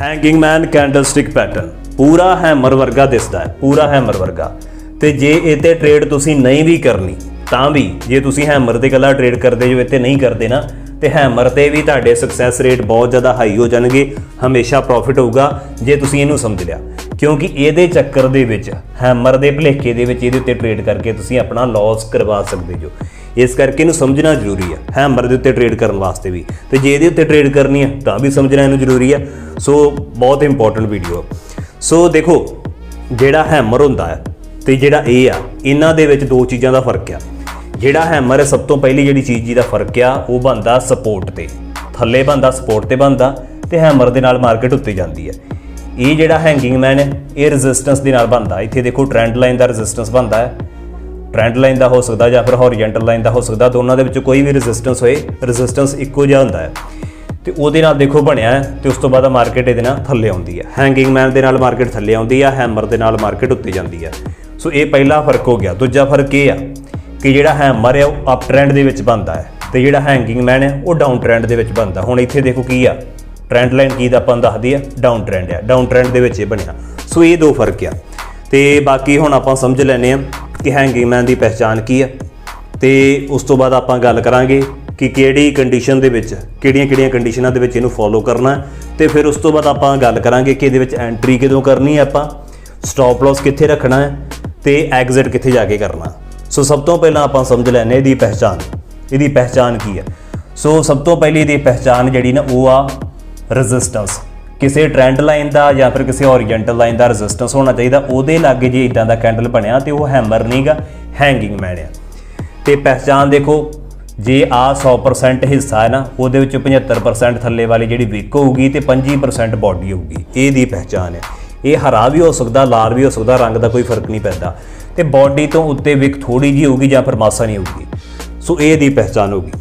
Hanging man candlestick pattern ਪੂਰਾ hammer ਵਰਗਾ ਦਿਸਦਾ ਹੈ, ਪੂਰਾ ਹੈਮਰ ਵਰਗਾ। ਤੇ ਜੇ ਇਹ ਤੇ ਟ੍ਰੇਡ ਤੁਸੀਂ ਨਹੀਂ ਵੀ ਕਰਨੀ, ਤਾਂ ਵੀ ਜੇ ਤੁਸੀਂ ਹੈਮਰ ਤੇ ਕਲਾ ਟ੍ਰੇਡ ਕਰਦੇ ਜੋ ਇੱਥੇ ਨਹੀਂ ਕਰਦੇ ਨਾ, ਤੇ ਹੈਮਰ ਤੇ ਵੀ ਤੁਹਾਡੇ ਸਕਸੈਸ ਰੇਟ ਬਹੁਤ ਜ਼ਿਆਦਾ ਹਾਈ ਹੋ ਜਾਣਗੇ, ਹਮੇਸ਼ਾ ਪ੍ਰੋਫਿਟ ਹੋਊਗਾ, ਜੇ ਤੁਸੀਂ ਇਹਨੂੰ ਸਮਝ ਲਿਆ। ਕਿਉਂਕਿ ਇਹਦੇ ਚੱਕਰ ਦੇ ਵਿੱਚ ਹੈਮਰ ਦੇ ਭਲੇਖੇ ਦੇ ਵਿੱਚ ਇਹਦੇ ਉੱਤੇ ਟ੍ਰੇਡ ਕਰਕੇ ਤੁਸੀਂ ਆਪਣਾ ਲਾਸ ਕਰਵਾ ਸਕਦੇ ਜੋ। ਇਸ ਕਰਕੇ ਇਹਨੂੰ ਸਮਝਣਾ ਜ਼ਰੂਰੀ ਹੈ ਹੈਮਰ ਦੇ ਉੱਤੇ ਟ੍ਰੇਡ ਕਰਨ ਵਾਸਤੇ ਵੀ। ਤੇ ਜੇ ਇਹਦੇ ਉੱਤੇ ਟ੍ਰੇਡ ਕਰਨੀ ਹੈ ਤਾਂ ਵੀ ਸਮਝਣਾ ਇਹਨੂੰ ਜ਼ਰੂਰੀ ਹੈ ਸੋ, ਬਹੁਤ ਇੰਪੋਰਟੈਂਟ ਵੀਡੀਓ ਆ। ਸੋ, ਦੇਖੋ, ਜਿਹੜਾ ਹੈਮਰ ਹੁੰਦਾ ਹੈ ਤੇ ਜਿਹੜਾ ਇਹ ਆ, ਇਹਨਾਂ ਦੇ ਵਿੱਚ ਦੋ ਚੀਜ਼ਾਂ ਦਾ ਫ਼ਰਕ ਆ। ਜਿਹੜਾ ਹੈਮਰ ਹੈ, ਸਭ ਤੋਂ ਪਹਿਲੀ ਜਿਹੜੀ ਚੀਜ਼ ਦਾ ਫ਼ਰਕ ਆ, ਉਹ ਬੰਦਾ ਸਪੋਰਟ ਤੇ। ਥੱਲੇ ਬੰਦਾ ਸਪੋਰਟ ਤੇ ਬੰਦਾ ਤੇ ਹੈਮਰ ਦੇ ਨਾਲ ਮਾਰਕੀਟ ਉੱਤੇ ਜਾਂਦੀ ਹੈ ਇਹ ਜਿਹੜਾ ਹੈਂਗਿੰਗ ਮੈਨ ਹੈ, ਇਹ ਰੈਜ਼ਿਸਟੈਂਸ ਦੇ ਨਾਲ ਬੰਦਾ ਇੱਥੇ ਦੇਖੋ ਟ੍ਰੈਂਡ ਲਾਈਨ ਦਾ ਰੈਜ਼ਿਸਟੈਂਸ ਬੰਦਾ ਹੈ। ਟ੍ਰੈਂਡ ਲਾਈਨ ਦਾ ਹੋ ਸਕਦਾ ਜਾਂ ਫਿਰ ਹੌਰੀਜ਼ੌਂਟਲ ਲਾਈਨ ਦਾ ਹੋ ਸਕਦਾ, ਦੋਨਾਂ ਦੇ ਵਿੱਚ ਕੋਈ ਵੀ ਰੈਜ਼ਿਸਟੈਂਸ ਹੋਏ ਰੈਜ਼ਿਸਟੈਂਸ ਇੱਕੋ ਜਿਹਾ ਹੁੰਦਾ ਹੈ। ਤੇ ਉਹਦੇ ਨਾਲ ਦੇਖੋ ਬਣਿਆ ਹੈ ਤੇ ਉਸ ਤੋਂ ਬਾਅਦ ਮਾਰਕੀਟ ਇਹਦੇ ਨਾਲ ਥੱਲੇ ਆਉਂਦੀ ਹੈ। ਹੈਂਗਿੰਗ ਮੈਨ ਦੇ ਨਾਲ ਮਾਰਕੀਟ ਥੱਲੇ ਆਉਂਦੀ ਹੈ ਹੈਮਰ ਦੇ ਨਾਲ ਮਾਰਕੀਟ ਉੱਤੇ ਜਾਂਦੀ ਹੈ। ਸੋ ਇਹ ਪਹਿਲਾ ਫ਼ਰਕ ਹੋ ਗਿਆ। ਦੂਜਾ ਫ਼ਰਕ ਇਹ ਆ ਕਿ ਜਿਹੜਾ ਹੈਮਰ ਹੈ, ਉਹ ਅਪ ਟ੍ਰੈਂਡ ਦੇ ਵਿੱਚ ਬਣਦਾ ਹੈ ਤੇ ਜਿਹੜਾ ਹੈਂਗਿੰਗ ਮੈਨ ਹੈ, ਉਹ ਡਾਊਨ ਟ੍ਰੈਂਡ ਦੇ ਵਿੱਚ ਬਣਦਾ। ਹੁਣ ਇੱਥੇ ਦੇਖੋ ਕੀ ਆ ਟ੍ਰੈਂਡ ਲਾਈਨ ਕੀ ਦਾ ਆਪਾਂ ਦੱਸਦੀ ਆ ਡਾਊਨ ਟ੍ਰੈਂਡ ਆ ਡਾਊਨ ਟ੍ਰੈਂਡ ਦੇ ਵਿੱਚ ਇਹ ਬਣਿਆ। ਸੋ ਇਹ ਦੋ ਫ਼ਰਕ ਆ। ਤੇ ਬਾਕੀ ਹੁਣ ਆਪਾਂ ਸਮਝ ਲੈਨੇ ਆ ਕਿ ਹੈਂਗਿੰਗ ਦੀ ਪਹਿਚਾਨ ਕੀ ਆ? ਤੇ ਉਸ ਤੋਂ ਬਾਅਦ ਆਪਾਂ ਗੱਲ ਕਰਾਂਗੇ ਕਿ ਕਿਹੜੀ ਕੰਡੀਸ਼ਨ ਦੇ ਵਿੱਚ ਕਿਹੜੀਆਂ-ਕਿਹੜੀਆਂ ਕੰਡੀਸ਼ਨਾਂ ਦੇ ਵਿੱਚ ਇਹਨੂੰ ਫੋਲੋ ਕਰਨਾ ਹੈ। ਤੇ ਫਿਰ ਉਸ ਤੋਂ ਬਾਅਦ ਆਪਾਂ ਗੱਲ ਕਰਾਂਗੇ ਕਿ ਇਹਦੇ ਵਿੱਚ ਐਂਟਰੀ ਕਿਦੋਂ ਕਰਨੀ ਹੈ ਆਪਾਂ ਸਟਾਪ ਲਾਸ ਕਿੱਥੇ ਰੱਖਣਾ ਹੈ ਤੇ ਐਗਜ਼ਿਟ ਕਿੱਥੇ ਜਾ ਕੇ ਕਰਨਾ ਸੋ ਸਭ ਤੋਂ ਪਹਿਲਾਂ ਆਪਾਂ ਸਮਝ ਲੈਣੇ ਇਹਦੀ ਪਹਿਚਾਨ ਇਹਦੀ ਪਹਿਚਾਨ ਕੀ ਹੈ? ਸੋ ਸਭ ਤੋਂ ਪਹਿਲੀ ਇਹਦੀ ਪਹਿਚਾਨ ਜਿਹੜੀ ਨਾ ਉਹ ਆ ਰੈਜ਼ਿਸਟੈਂਸ ਕਿਸੇ ਟ੍ਰੈਂਡ ਲਾਈਨ ਦਾ ਜਾਂ ਫਿਰ ਕਿਸੇ ਓਰੀਐਂਟਲ ਲਾਈਨ ਦਾ ਰੈਜ਼ਿਸਟੈਂਸ ਹੋਣਾ ਚਾਹੀਦਾ, ਉਹਦੇ ਲਾਗੇ ਜੇ ਇਦਾਂ ਦਾ ਕੈਂਡਲ ਬਣਿਆ ਤੇ ਉਹ ਹੈਮਰ ਨਹੀਂਗਾ ਹੈਂਗਿੰਗ ਮੈਨ ਆ। ਤੇ ਪਹਿਚਾਨ ਦੇਖੋ, ਜੇ ਆ 100% ਹਿੱਸਾ ਹੈ ਨਾ, ਉਹਦੇ ਵਿੱਚ 75% ਥੱਲੇ ਵਾਲੀ ਜਿਹੜੀ ਵਿਕ ਹੋਊਗੀ ਤੇ 25% ਬਾਡੀ ਹੋਊਗੀ। ਇਹ ਦੀ ਪਹਿਚਾਨ ਹੈ ਇਹ ਹਰਾ ਵੀ ਹੋ ਸਕਦਾ, ਲਾਲ ਵੀ ਹੋ ਸਕਦਾ, ਰੰਗ ਦਾ ਕੋਈ ਫ਼ਰਕ ਨਹੀਂ ਪੈਂਦਾ। ਤੇ ਬਾਡੀ ਤੋਂ ਉੱਤੇ ਵਿਕ ਥੋੜੀ ਜੀ ਹੋਊਗੀ ਜਾਂ ਫਿਰ ਮਾਸਾ ਨਹੀਂ ਹੋਊਗੀ। ਸੋ ਇਹ ਦੀ ਪਹਿਚਾਨ ਹੋਊਗੀ।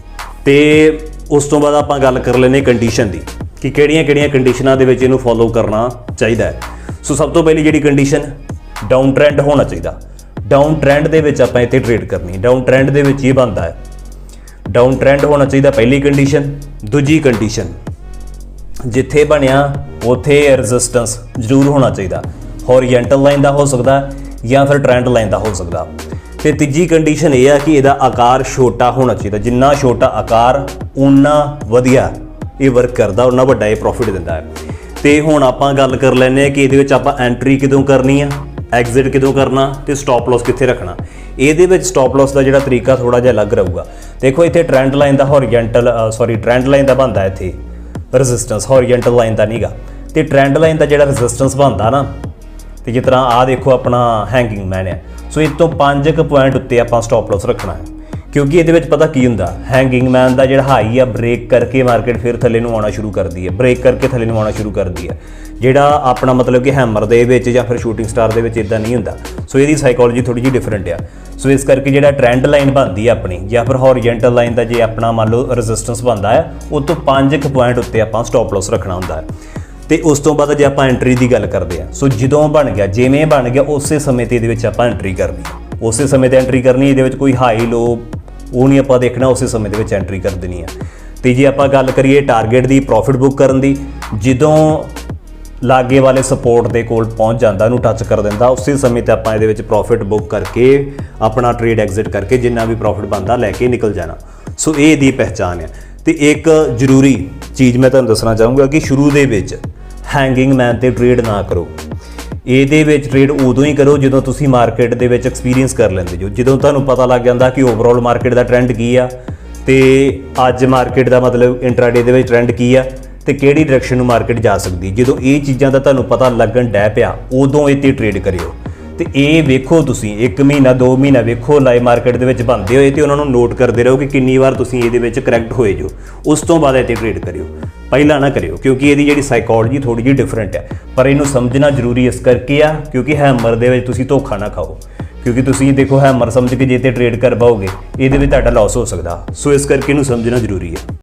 ਤੇ ਉਸ ਤੋਂ ਬਾਅਦ ਆਪਾਂ ਗੱਲ ਕਰ ਲੈਨੇ ਕੰਡੀਸ਼ਨ ਦੀ। ਕਿ ਕਿਹੜੀਆਂ-ਕਿਹੜੀਆਂ ਕੰਡੀਸ਼ਨਾਂ ਦੇ ਵਿੱਚ ਇਹਨੂੰ ਫੋਲੋ ਕਰਨਾ ਚਾਹੀਦਾ ਹੈ। ਸੋ ਸਭ ਤੋਂ ਪਹਿਲੀ ਜਿਹੜੀ ਕੰਡੀਸ਼ਨ ਡਾਊਨ ਟ੍ਰੈਂਡ ਹੋਣਾ ਚਾਹੀਦਾ। ਡਾਊਨ ਟ੍ਰੈਂਡ ਦੇ ਵਿੱਚ ਆਪਾਂ ਇੱਥੇ ਟ੍ਰੇਡ ਕਰਨੀ ਡਾਊਨ ਟ੍ਰੈਂਡ ਦੇ ਵਿੱਚ ਇਹ ਬਣਦਾ ਹੈ। ਡਾਊਨ ਟ੍ਰੈਂਡ ਹੋਣਾ ਚਾਹੀਦਾ ਪਹਿਲੀ ਕੰਡੀਸ਼ਨ ਦੂਜੀ ਕੰਡੀਸ਼ਨ ਜਿੱਥੇ ਬਣਿਆ, ਉਥੇ ਰੈਜ਼ਿਸਟੈਂਸ ਜ਼ਰੂਰ ਹੋਣਾ ਚਾਹੀਦਾ। ਹੌਰੀਜ਼ੌਂਟਲ ਲਾਈਨ ਦਾ ਹੋ ਸਕਦਾ ਜਾਂ ਫਿਰ ਟ੍ਰੈਂਡ ਲਾਈਨ ਦਾ ਹੋ ਸਕਦਾ। ਤੇ ਤੀਜੀ ਕੰਡੀਸ਼ਨ ਇਹ ਆ ਕਿ ਇਹਦਾ ਆਕਾਰ ਛੋਟਾ ਹੋਣਾ ਚਾਹੀਦਾ। ਜਿੰਨਾ ਛੋਟਾ ਆਕਾਰ ਉਨਾ ਵਧੀਆ। ਇਹ ਵਰਕ ਕਰਦਾ, ਉਹਨਾਂ ਵੱਡਾ ਇਹ ਪ੍ਰੋਫਿਟ ਦਿੰਦਾ ਹੈ। ਤੇ ਹੁਣ ਆਪਾਂ ਗੱਲ ਕਰ ਲੈਨੇ ਆ ਕਿ ਇਹਦੇ ਵਿੱਚ ਆਪਾਂ ਐਂਟਰੀ ਕਿਦੋਂ ਕਰਨੀ ਆ ਐਗਜ਼ਿਟ ਕਿਦੋਂ ਕਰਨਾ ਤੇ ਸਟਾਪ ਲਾਸ ਕਿੱਥੇ ਰੱਖਣਾ। ਇਹਦੇ ਵਿੱਚ ਸਟਾਪ ਲਾਸ ਦਾ ਜਿਹੜਾ ਤਰੀਕਾ ਥੋੜਾ ਜਿਹਾ ਅਲੱਗ ਰਹੂਗਾ। ਦੇਖੋ, ਇੱਥੇ ਟ੍ਰੈਂਡ ਲਾਈਨ ਦਾ ਹੌਰੀਜ਼ੌਂਟਲ ਸੌਰੀ ਟ੍ਰੈਂਡ ਲਾਈਨ ਦਾ ਬੰਦਾ ਇੱਥੇ। ਰੈਜ਼ਿਸਟੈਂਸ ਹੌਰੀਜ਼ੌਂਟਲ ਲਾਈਨ ਦਾ ਨਹੀਂਗਾ ਤੇ ਟ੍ਰੈਂਡ ਲਾਈਨ ਦਾ ਜਿਹੜਾ ਰੈਜ਼ਿਸਟੈਂਸ ਬਣਦਾ ਨਾ, ਤੇ ਜਿਸ ਤਰ੍ਹਾਂ ਆ ਦੇਖੋ ਆਪਣਾ ਹੈਂਗਿੰਗ ਮੈਨ ਹੈ ਸੋ ਇਹ ਤੋਂ 5 ਕੁ ਪੁਆਇੰਟ ਉੱਤੇ ਆਪਾਂ ਸਟਾਪ ਲਾਸ ਰੱਖਣਾ ਹੈ। ਕਿਉਂਕਿ ਇਹਦੇ ਵਿੱਚ ਪਤਾ ਕੀ ਹੁੰਦਾ? ਹੈਂਗਿੰਗ ਮੈਨ ਦਾ ਜਿਹੜਾ ਹਾਈ ਆ ਬ੍ਰੇਕ ਕਰਕੇ ਮਾਰਕੀਟ ਫਿਰ ਥੱਲੇ ਨੂੰ ਆਉਣਾ ਸ਼ੁਰੂ ਕਰਦੀ ਹੈ। ਬ੍ਰੇਕ ਕਰਕੇ ਥੱਲੇ ਨੂੰ ਆਉਣਾ ਸ਼ੁਰੂ ਕਰਦੀ ਹੈ। ਜਿਹੜਾ ਆਪਣਾ ਮਤਲਬ ਕਿ ਹੈਮਰ ਦੇ ਵਿੱਚ ਜਾਂ ਫਿਰ ਸ਼ੂਟਿੰਗ ਸਟਾਰ ਦੇ ਵਿੱਚ ਇਦਾਂ ਨਹੀਂ ਹੁੰਦਾ। ਸੋ ਇਹਦੀ ਸਾਈਕੋਲੋਜੀ ਥੋੜੀ ਜਿਹੀ ਡਿਫਰੈਂਟ ਆ। ਸੋ ਇਸ ਕਰਕੇ ਜਿਹੜਾ ਟ੍ਰੈਂਡ ਲਾਈਨ ਬਣਦੀ ਹੈ ਆਪਣੀ, ਜਾਂ ਫਿਰ ਹੌਰੀਜ਼ੌਂਟਲ ਲਾਈਨ ਦਾ ਜੇ ਆਪਣਾ ਮੰਨ ਲਓ ਰੈਜ਼ਿਸਟੈਂਸ ਬਣਦਾ ਹੈ ਉਹ ਤੋਂ 5 ਕੁ ਪੁਆਇੰਟ ਉੱਤੇ ਆਪਾਂ ਸਟਾਪ ਲਾਸ ਰੱਖਣਾ ਹੁੰਦਾ ਹੈ। ਤੇ ਉਸ ਤੋਂ ਬਾਅਦ ਜੇ ਆਪਾਂ ਐਂਟਰੀ ਦੀ ਗੱਲ ਕਰਦੇ ਆ ਸੋ ਜਦੋਂ ਬਣ ਗਿਆ, ਜਿਵੇਂ ਬਣ ਗਿਆ, ਉਸੇ ਸਮੇਂ ਤੇ ਇਹਦੇ ਵਿੱਚ ਆਪਾਂ ਐਂਟਰੀ ਕਰਨੀ ਹੈ। ਉਸੇ ਸਮੇਂ ਤੇ ਐਂਟਰੀ ਕਰਨੀ, ਇਹਦੇ ਵਿੱਚ ਕੋਈ ਹਾਈ ਲੋ ਉਹ ਨਹੀਂ ਆਪਾਂ ਦੇਖਣਾ, ਉਸੇ ਸਮੇਂ ਦੇ ਵਿੱਚ ਐਂਟਰੀ ਕਰ ਦੇਣੀ ਆ। ਤੇ ਜੇ ਆਪਾਂ ਗੱਲ ਕਰੀਏ ਟਾਰਗੇਟ ਦੀ ਪ੍ਰੋਫਿਟ ਬੁੱਕ ਕਰਨ ਦੀ, ਜਦੋਂ ਲਾਗੇ ਵਾਲੇ ਸਪੋਰਟ ਦੇ ਕੋਲ ਪਹੁੰਚ ਜਾਂਦਾ, ਉਹਨੂੰ ਟੱਚ ਕਰ ਦਿੰਦਾ, ਉਸੇ ਸਮੇਂ ਤੇ ਆਪਾਂ ਇਹਦੇ ਵਿੱਚ ਪ੍ਰੋਫਿਟ ਬੁੱਕ ਕਰਕੇ, ਆਪਣਾ ਟ੍ਰੇਡ ਐਗਜ਼ਿਟ ਕਰਕੇ ਜਿੰਨਾ ਵੀ ਪ੍ਰੋਫਿਟ ਬੰਦਾ ਲੈ ਕੇ ਨਿਕਲ ਜਾਣਾ। ਸੋ ਇਹ ਦੀ ਪਹਿਚਾਨ ਹੈ ਤੇ ਇੱਕ ਜ਼ਰੂਰੀ ਚੀਜ਼ ਮੈਂ ਤੁਹਾਨੂੰ ਦੱਸਣਾ ਚਾਹੂੰਗਾ ਕਿ ਸ਼ੁਰੂ ਦੇ ਵਿੱਚ ਹੈਂਗਿੰਗ ਮੈਨ ਤੇ ਟ੍ਰੇਡ ਨਾ ਕਰੋ। ਇਹਦੇ ਵਿੱਚ ਟ੍ਰੇਡ ਉਦੋਂ ਹੀ ਕਰੋ ਜਦੋਂ ਤੁਸੀਂ ਮਾਰਕੀਟ ਦੇ ਵਿੱਚ ਐਕਸਪੀਰੀਅੰਸ ਕਰ ਲੈਂਦੇ ਜੋ। ਜਦੋਂ ਤੁਹਾਨੂੰ ਪਤਾ ਲੱਗ ਜਾਂਦਾ ਕਿ ਓਵਰਆਲ ਮਾਰਕੀਟ ਦਾ ਟ੍ਰੈਂਡ ਕੀ ਆ, ਤੇ ਅੱਜ ਮਾਰਕੀਟ ਦਾ ਮਤਲਬ ਇੰਟਰਾਡੇ ਦੇ ਵਿੱਚ ਟ੍ਰੈਂਡ ਕੀ ਆ, ਤੇ ਕਿਹੜੀ ਡਾਇਰੈਕਸ਼ਨ ਨੂੰ ਮਾਰਕੀਟ ਜਾ ਸਕਦੀ। ਜਦੋਂ ਇਹ ਚੀਜ਼ਾਂ ਦਾ ਤੁਹਾਨੂੰ ਪਤਾ ਲੱਗਣ ਡੈ ਪਿਆ, ਉਦੋਂ ਇਹ ਤੇ ਟ੍ਰੇਡ ਕਰਿਓ। ਤੇ ਇਹ ਵੇਖੋ ਤੁਸੀਂ 1 ਮਹੀਨਾ 2 ਮਹੀਨਾ ਵੇਖੋ ਲਾਈਵ ਮਾਰਕੀਟ ਦੇ ਵਿੱਚ ਬੰਦੇ ਹੋਏ ਤੇ ਉਹਨਾਂ ਨੂੰ ਨੋਟ ਕਰਦੇ ਰਹੋ ਕਿ ਕਿੰਨੀ ਵਾਰ ਤੁਸੀਂ ਇਹਦੇ ਵਿੱਚ ਕਰੈਕਟ ਹੋਏ ਜੋ। ਉਸ ਤੋਂ ਬਾਅਦ ਇਹ ਤੇ ਟ੍ਰੇਡ ਕਰਿਓ। ਪਹਿਲਾਂ ਨਾ ਕਰਿਓ, ਕਿਉਂਕਿ ਇਹਦੀ ਜਿਹੜੀ ਸਾਈਕੋਲੋਜੀ ਥੋੜੀ ਜਿਹੀ ਡਿਫਰੈਂਟ ਹੈ। ਪਰ ਇਹਨੂੰ ਸਮਝਣਾ ਜ਼ਰੂਰੀ ਇਸ ਕਰਕੇ ਆ, ਕਿਉਂਕਿ ਹੈਮਰ ਦੇ ਵਿੱਚ ਤੁਸੀਂ ਧੋਖਾ ਨਾ ਖਾਓ। ਕਿਉਂਕਿ ਤੁਸੀਂ ਦੇਖੋ ਹੈਮਰ ਸਮਝ ਕੇ ਜੇ ਤੇ ਟ੍ਰੇਡ ਕਰ ਪਾਓਗੇ ਇਹਦੇ ਵਿੱਚ ਤੁਹਾਡਾ ਲਾਸ ਹੋ ਸਕਦਾ। ਸੋ ਇਸ ਕਰਕੇ ਇਹਨੂੰ ਸਮਝਣਾ ਜ਼ਰੂਰੀ ਹੈ।